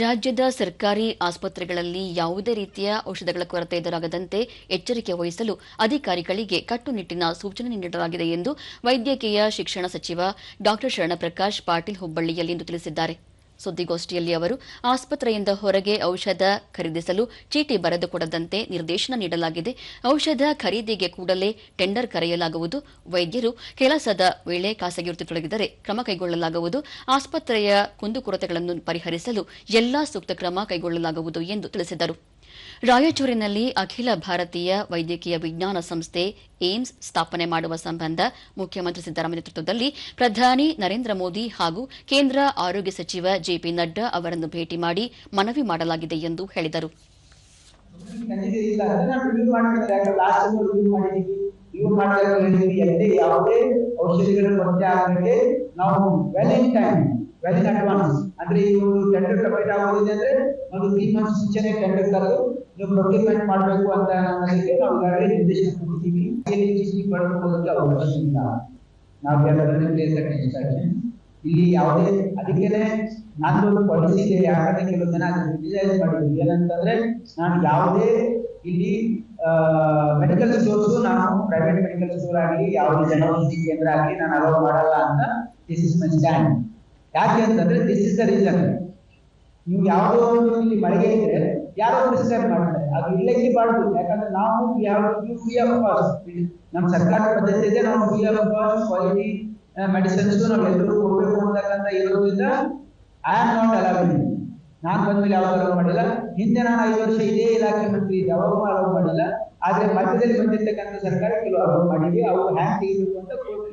ರಾಜ್ಯದ ಸರ್ಕಾರಿ ಆಸ್ಪತ್ರೆಗಳಲ್ಲಿ ಯಾವುದೇ ರೀತಿಯ ಔಷಧಗಳ ಕೊರತೆ ಎದುರಾಗದಂತೆ ಎಚ್ಚರಿಕೆ ವಹಿಸಲು ಅಧಿಕಾರಿಗಳಿಗೆ ಕಟ್ಟುನಿಟ್ಟಿನ ಸೂಚನೆ ನೀಡಲಾಗಿದೆ ಎಂದು ವೈದ್ಯಕೀಯ ಶಿಕ್ಷಣ ಸಚಿವ ಡಾ ಶರಣಪ್ರಕಾಶ್ ಪಾಟೀಲ್ ಹುಬ್ಬಳ್ಳಿಯಲ್ಲಿಂದು ತಿಳಿಸಿದ್ದಾರೆ. ಸುದ್ದಿಗೋಷ್ಠಿಯಲ್ಲಿ ಅವರು, ಆಸ್ಪತ್ರೆಯಿಂದ ಹೊರಗೆ ಔಷಧ ಖರೀದಿಸಲು ಚೀಟಿ ಬರೆದುಕೊಡದಂತೆ ನಿರ್ದೇಶನ ನೀಡಲಾಗಿದೆ. ಔಷಧ ಖರೀದಿಗೆ ಕೂಡಲೇ ಟೆಂಡರ್ ಕರೆಯಲಾಗುವುದು. ವೈದ್ಯರು ಕೆಲಸದ ವೇಳೆ ಖಾಸಗಿ ವೃತ್ತಿ ತೊಡಗಿದರೆ ಕ್ರಮ ಕೈಗೊಳ್ಳಲಾಗುವುದು. ಆಸ್ಪತ್ರೆಯ ಕುಂದುಕೊರತೆಗಳನ್ನು ಪರಿಹರಿಸಲು ಎಲ್ಲಾ ಸೂಕ್ತ ಕ್ರಮ ಕೈಗೊಳ್ಳಲಾಗುವುದು ಎಂದು ತಿಳಿಸಿದರು. ರಾಯಚೂರಿನಲ್ಲಿ ಅಖಿಲ ಭಾರತೀಯ ವೈದ್ಯಕೀಯ ವಿಜ್ಞಾನ ಸಂಸ್ಥೆ ಏಮ್ಸ್ ಸ್ಥಾಪನೆ ಮಾಡುವ ಸಂಬಂಧ ಮುಖ್ಯಮಂತ್ರಿ ಸಿದ್ದರಾಮಯ್ಯ ನೇತೃತ್ವದಲ್ಲಿ ಪ್ರಧಾನಿ ನರೇಂದ್ರ ಮೋದಿ ಹಾಗೂ ಕೇಂದ್ರ ಆರೋಗ್ಯ ಸಚಿವ ಜೆಪಿ ನಡ್ಡಾ ಅವರನ್ನು ಭೇಟಿ ಮಾಡಿ ಮನವಿ ಮಾಡಲಾಗಿದೆ ಎಂದು ಹೇಳಿದರು. ಔಷಧಿಗಳ ವೆಲ್ ಅಡ್ವಾನ್ಸ್ ಅಂದ್ರೆ ಇವರು ಟೆಂಡರ್ ಸಬ್ಮಿಟ್ ಆಗೋದಿದೆ ಅಂದ್ರೆ ಒಂದು ತ್ರೀ ಮಂತ್ಸ್ ಮುಂಚೆನೆ ಟೆಂಡರ್ ಕರೆದು ನೀವು ಪ್ರೊಕ್ಯೂರ್ಮೆಂಟ್ ಮಾಡಬೇಕು ಅಂತ ನಾವು ಈಗಾಗಲೇ ನಿರ್ದೇಶನ ಕೊಡ್ತೀವಿ ಪಡೆದುಕೊಳ್ಳೋದಕ್ಕೆ ಅವಕಾಶ ಇಲ್ಲ ನಾವು ಎಲ್ಲರನ್ನೂ ಪ್ಲೇಸ್ ಇನ್ಸ್ಟ್ರಕ್ಷನ್ ಇಲ್ಲಿ ಯಾವುದೇ ಅದಕ್ಕೇನೆ ನಂದು ಪಾಲಿಸಿ ಇದೆ. ಯಾಕಂದ್ರೆ ಕೆಲವು ಜನ ಡಿಸೈನ್ ಮಾಡಿದ್ವಿ ಏನಂತಂದ್ರೆ ನಾನು ಯಾವುದೇ ಇಲ್ಲಿ ಮೆಡಿಕಲ್ ಸ್ಟೋರ್ಸ್ ನಾನು ಪ್ರೈವೇಟ್ ಮೆಡಿಕಲ್ ಸ್ಟೋರ್ ಆಗಲಿ, ಯಾವುದೇ ಜನೌಷಧಿ ಕೇಂದ್ರ ಆಗಲಿ ನಾನು ಅಲೋ ಮಾಡಲ್ಲ ಅಂತ ದಿಸ್ ಇಸ್ ಮೈ ಸ್ಟ್ಯಾಂಡ್ ಯಾಕೆ ಅಂತಂದ್ರೆ ದಿಸ್ ಇಸ್ ದ ರೀಸನ್ ನೀವು ಯಾವುದೋ ಒಂದು ಇಲ್ಲಿ ಮಳೆಗೆ ಇದ್ರೆ ಯಾರೋ ಡಿಸ್ಟರ್ಬ್ ಮಾಡ್ತಾರೆ. ಅದು ಇಲ್ಲಕ್ಕೆ ಬಾರ್ದು ಯಾಕಂದ್ರೆ ನಾವು ಯಾವ ಫ್ರೀ ಆಫ್ ಕಾಸ್ಟ್ ನಮ್ಮ ಸರ್ಕಾರ ಪದ್ಧತಿ ಇದೆ ನಾವು free of cost quality medicines ನಾವು ಎಲ್ಲರೂ ಕೊಡಬೇಕು ಅಂತಕ್ಕಂಥ ಇರೋದ್ರಿಂದ ಐ ಆಮ್ ನಾಟ್ ಅಲೌವಿಂಗ್ ನಾನು ಬಂದ್ಮೇಲೆ ಯಾವಾಗ ಅಲೌ ಮಾಡಿಲ್ಲ. ಹಿಂದೆ ನಾನು ಐದು ವರ್ಷ ಇದೇ ಇಲಾಖೆ ಮಂತ್ರಿ ಇದ್ದೆ. ಅವಾಗೂ ಅಲೌ ಮಾಡಿಲ್ಲ. ಆದ್ರೆ ಮಧ್ಯದಲ್ಲಿ ಬಂದಿರ್ತಕ್ಕಂಥ ಸರ್ಕಾರ ಕೆಲವು ಅಲೌ ಮಾಡಿದ್ವಿ ಅವು ಹ್ಯಾಂಗ್ ತೆಗಿಬೇಕು ಅಂತ ಕೋರ್ಟ್